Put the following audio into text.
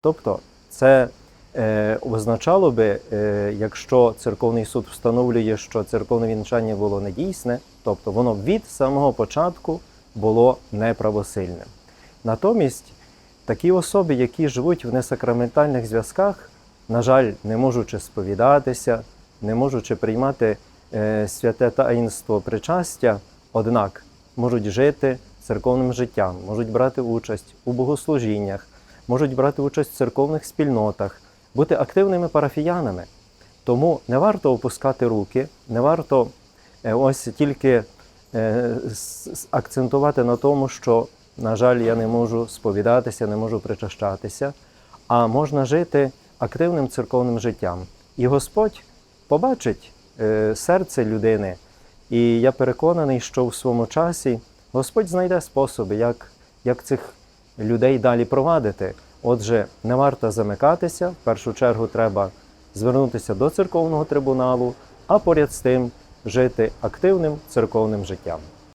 Тобто, це е, означало би, е, якщо церковний суд встановлює, що церковне вінчання було недійсне, тобто воно від самого початку було неправосильним. Натомість такі особи, які живуть в несакраментальних зв'язках, на жаль, не можучи сповідатися, не можучи приймати е, святе таїнство причастя, однак можуть жити церковним життям, можуть брати участь у богослужіннях, можуть брати участь в церковних спільнотах, бути активними парафіянами. Тому не варто опускати руки, не варто е, ось тільки е, акцентувати на тому, що, на жаль, я не можу сповідатися, не можу причащатися, а можна жити активним церковним життям. І Господь побачить е, серце людини. І я переконаний, що в своєму часі Господь знайде способи, як, як цих людей далі провадити. Отже, не варто замикатися. В першу чергу треба звернутися до церковного трибуналу, а поряд з тим жити активним церковним життям.